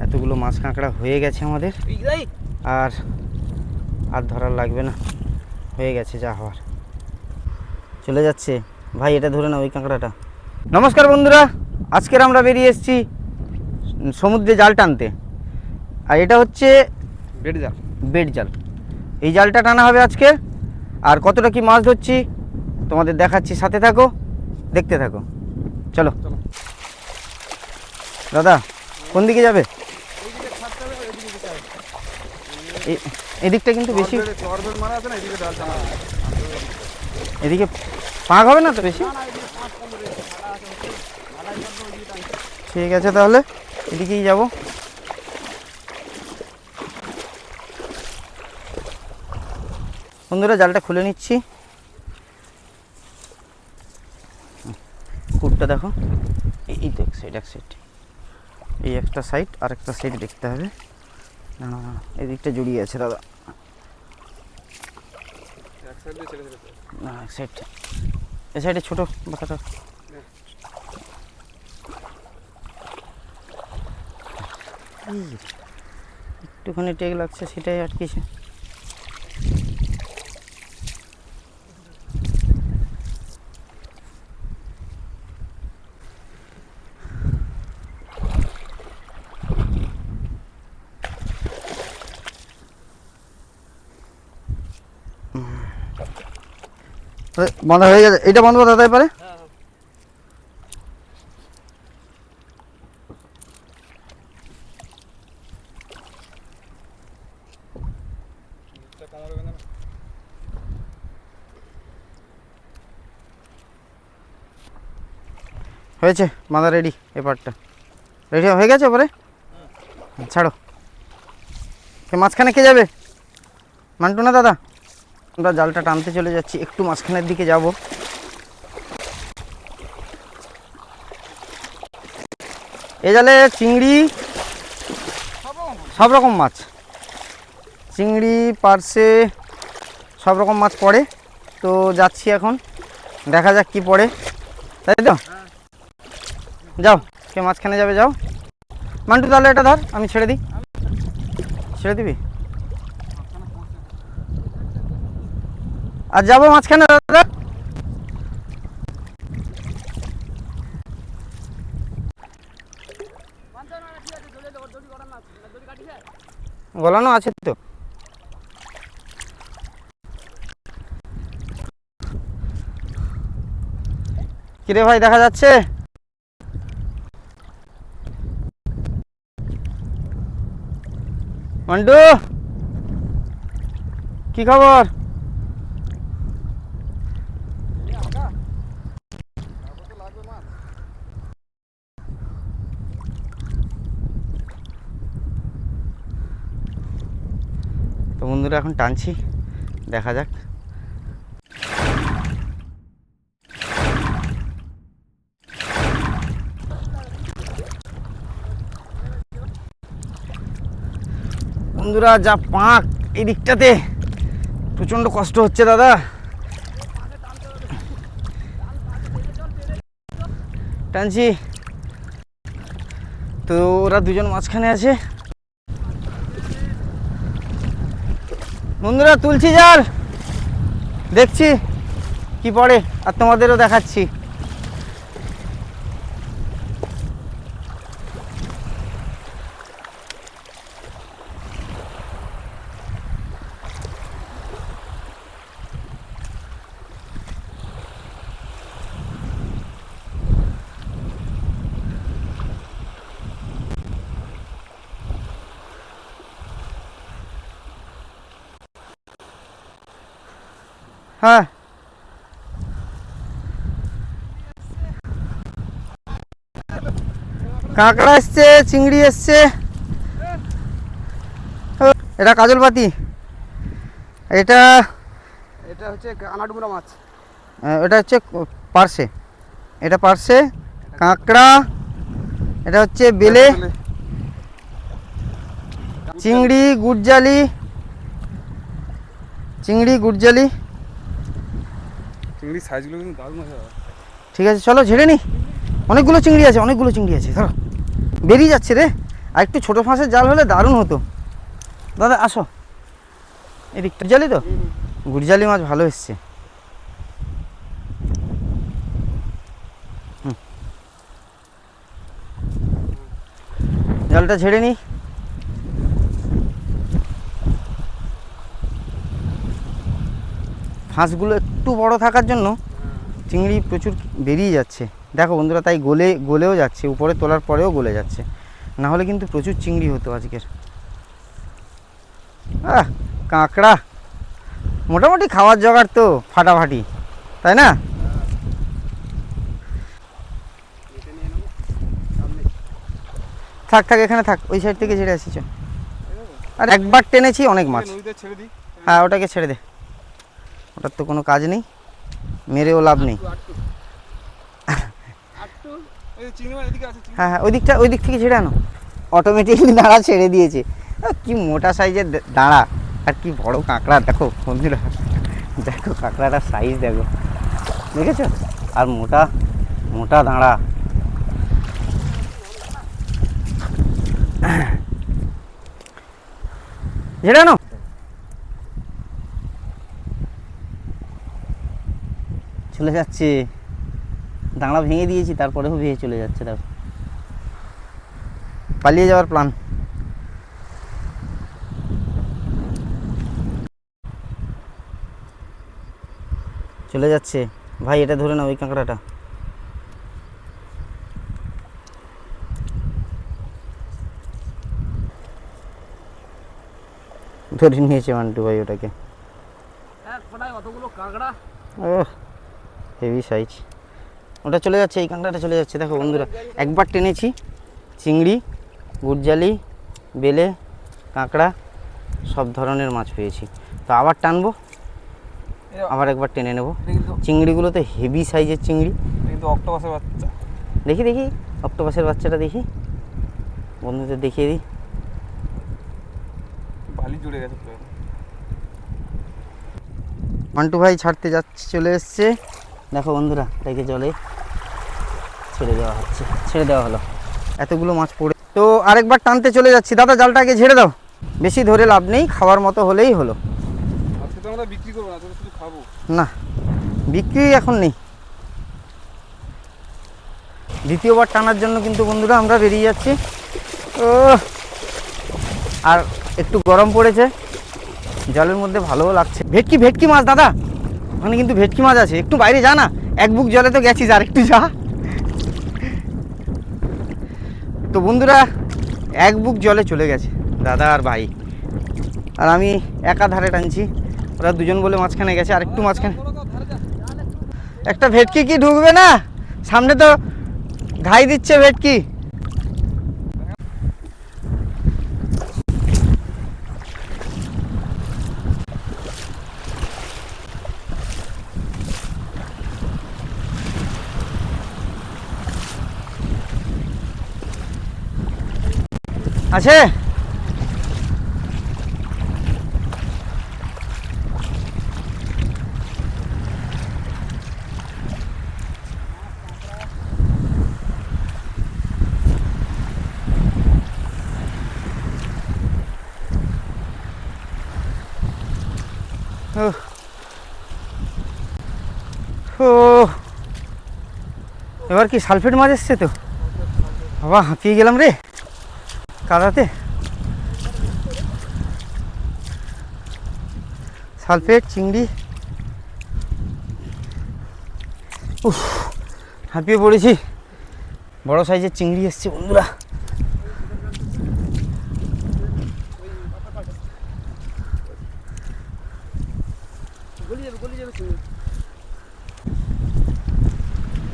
এতগুলো মাছ কাঁকড়া হয়ে গেছে আমাদের। আর আর ধরার লাগবে না। হয়ে গেছে যা হওয়ার। চলে যাচ্ছে। ভাই এটা ধরে না ওই কাঁকড়াটা। নমস্কার বন্ধুরা আজকের আমরা বেরিয়ে এসেছি সমুদ্রে জাল টানতে। আর এটা হচ্ছে বেড জাল। বেড জাল। এই জালটা টানা হবে আজকে। আর কতটা কি মাছ ধরছি তোমাদের দেখাচ্ছি। সাথে থাকো দেখতে থাকো। চলো। চলো। দাদা কোন দিকে যাবে এ- এদিকটা কিন্তু বেশি। মারা এদিকে পাক হবে না তো বেশি? ঠিক আছে তাহলে এদিকেই যাব। বন্ধুরা জালটা খুলে নিচ্ছি। কুটটা দেখো। এই এক সাইড এক সাইড এই একটা সাইড আর একটা সাইড দেখতে হবে। না না না এদিকটা জড়িয়ে আছে, দাদা। না, এক এই সাইডে ছোটো বাচ্চাটা একটুখানি টেক লাগছে, সেটাই আটকেছে। বন্ধ হয়ে গেছে। এটা বন্ধ দাদা হয়েছে মাদা রেডি এবারটা রেডি হয়ে গেছে এবারে ছাড়ো। মাঝখানে কে যাবে? মান্টু না দাদা? আমরা জালটা টানতে চলে যাচ্ছি, একটু মাঝখানের দিকে যাব। এ জালে চিংড়ি, সব রকম মাছ। চিংড়ি পার্সে সব রকম মাছ পড়ে। তো যাচ্ছি এখন, দেখা যাক কি পড়ে। তাই তো? যাও, কে মাঝখানে যাবে যাও। মান্টু, তাহলে এটা ধর, আমি ছেড়ে দিই। ছেড়ে দিবি? আর যাব মাঝখানে দাদা। গলানো আছে তো। কিরে ভাই দেখা যাচ্ছে? মন্টু কি খবর? বন্ধুরা, এখন টানছি। দেখা যাক। বন্ধুরা, যা পাক এই দিকটাতে। প্রচণ্ড কষ্ট হচ্ছে, দাদা। টানছি। তো ওরা দুজন মাঝখানে আছে। বন্ধুরা তুলছি জাল। দেখছি কি পড়ে আর তোমাদেরও দেখাচ্ছি। হ্যাঁ কাঁকড়া এসছে চিংড়ি এসছে ও, এটা কাজলপাতি। এটা এটা হচ্ছে আনাডুমরা মাছ। আহ, এটা হচ্ছে পার্সে এটা পার্সে কাঁকড়া। এটা হচ্ছে বেলে। চিংড়ি গুড়জালি। চিংড়ি গুড়জালি। চিংড়ির সাইজগুলো কিন্তু দারুণ আছে ঠিক আছে চলো ঝেড়ে নি। অনেকগুলো চিংড়ি আছে অনেকগুলো চিংড়ি আছে। ধরো বেরিয়ে যাচ্ছে রে। আর একটু ছোটো ফাঁসের জাল হলে দারুণ হতো। দাদা আসো। এদিক জালি তো? গুড়জালি মাছ ভালো এসছে। হুম। জালটা ঝেড়ে নিই ফাঁসগুলো একটু বড় থাকার জন্য চিংড়ি প্রচুর বেরিয়ে যাচ্ছে। দেখো বন্ধুরা তাই গলে গলেও যাচ্ছে উপরে তোলার পরেও গলে যাচ্ছে। না হলে কিন্তু প্রচুর চিংড়ি হতো আজকের। আহ কাঁকড়া। মোটামুটি খাওয়ার জোগাড় তো ফাটাফাটি। তাই না? থাক থাক এখানে থাক ওই সাইড থেকে ছেড়ে আসিস আর একবার টেনেছি অনেক মাছ। হ্যাঁ ওটাকে ছেড়ে দে। ওটার তো কোনো কাজ নেই, মেরেও লাভ নেই। হ্যাঁ হ্যাঁ ওই দিকটা, ওই দিক থেকে ছেড়ে আনো। অটোমেটিকলি দাঁড়া, ছেড়ে দিয়েছে। কি মোটা সাইজের দাঁড়া, আর কি বড় কাঁকড়া, দেখো বন্ধুরা, দেখো কাঁকড়াটার সাইজ দেখো। দেখেছ? আর মোটা মোটা দাঁড়া। ঝেড়ে আনো চলে যাচ্ছে। দাঁড়া ভেঙে দিয়েছি তারপরেও ভেঙে চলে যাচ্ছে তার পালিয়ে যাওয়ার প্ল্যান চলে যাচ্ছে। ভাই এটা ধরে না ওই কাঁকড়াটা। ধরে নিয়েছে মান্টু ভাই ওটাকে। এক কাঁকড়া। ও হেভি সাইজ ওটা চলে যাচ্ছে এই কাঁকড়াটা চলে যাচ্ছে। দেখো বন্ধুরা একবার টেনেছি চিংড়ি গুড়জালি বেলে কাঁকড়া সব ধরনের মাছ পেয়েছি। তো আবার টানবো আবার একবার টেনে নেব। চিংড়িগুলো তো হেভি সাইজের চিংড়ি। কিন্তু অক্টোপাসের বাচ্চা। দেখি দেখি অক্টোপাসের বাচ্চাটা দেখি। বন্ধুদের দেখিয়ে দিই। বালি জুড়ে গেছে মান্টু ভাই ছাড়তে যাচ্ছে চলে এসছে। দেখো বন্ধুরা তাইকে জলে ছেড়ে দেওয়া হচ্ছে ছেড়ে দেওয়া হলো। এতগুলো মাছ পড়ে তো আরেকবার টানতে চলে যাচ্ছি। দাদা জালটাকে ঝেড়ে দাও। বেশি ধরে লাভ নেই খাওয়ার মতো হলেই হলো। না বিক্রি এখন নেই। দ্বিতীয়বার টানার জন্য কিন্তু বন্ধুরা আমরা বেরিয়ে যাচ্ছি। ও আর একটু গরম পড়েছে। জলের মধ্যে ভালোও লাগছে। ভেটকি ভেটকি মাছ দাদা। ওখানে কিন্তু ভেটকি মাছ আছে। একটু বাইরে যা না, এক বুক জলে তো গেছিস, আর একটু যা। তো বন্ধুরা, এক বুক জলে চলে গেছে, দাদা আর ভাই। আর আমি একা ধারে টানছি, ওরা দুজন বলে মাঝখানে গেছে, আর একটু মাঝখানে। একটা ভেটকি কি ঢুকবে না? সামনে তো ঘাই দিচ্ছে ভেটকি। আছে? এবার কি সালফেট মাছ এসছে তো? বাবা হাঁপিয়ে গেলাম রে। কাদাতে। সালফেট, চিংড়ি। উফ, হাঁপিয়ে পড়েছি। বড় সাইজের চিংড়ি এসছে বন্ধুরা।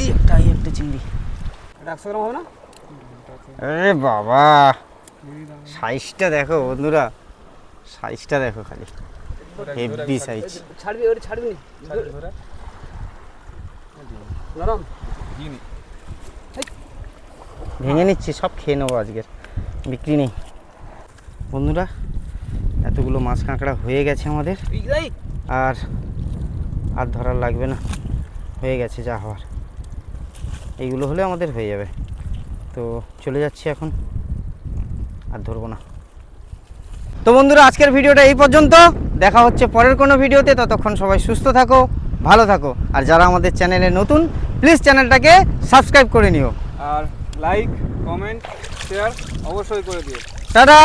এই একটা এই একটা চিংড়ি। একশো গ্রাম হবে না? আরে বাবা। সাইজটা দেখো বন্ধুরা সাইজটা দেখো খালি। হেভি সাইজ ছাড়বি ওটা ছাড়বি নি। নরম। ভেঙে নিচ্ছি সব খেয়ে নেব আজকের। বিক্রি নেই। বন্ধুরা এতগুলো মাছ কাঁকড়া হয়ে গেছে আমাদের। আর আর ধরার লাগবে না। হয়ে গেছে যা হওয়ার। এইগুলো হলে আমাদের হয়ে যাবে। তো চলে যাচ্ছি এখন। আর ধরবো না। তো বন্ধুরা আজকের ভিডিওটা এই পর্যন্ত। দেখা হচ্ছে পরের কোনো ভিডিওতে। ততক্ষণ সবাই সুস্থ থাকো ভালো থাকো। আর যারা আমাদের চ্যানেলে নতুন প্লিজ চ্যানেলটাকে সাবস্ক্রাইব করে নিও। আর লাইক কমেন্ট শেয়ার অবশ্যই করে দিও। টাটা!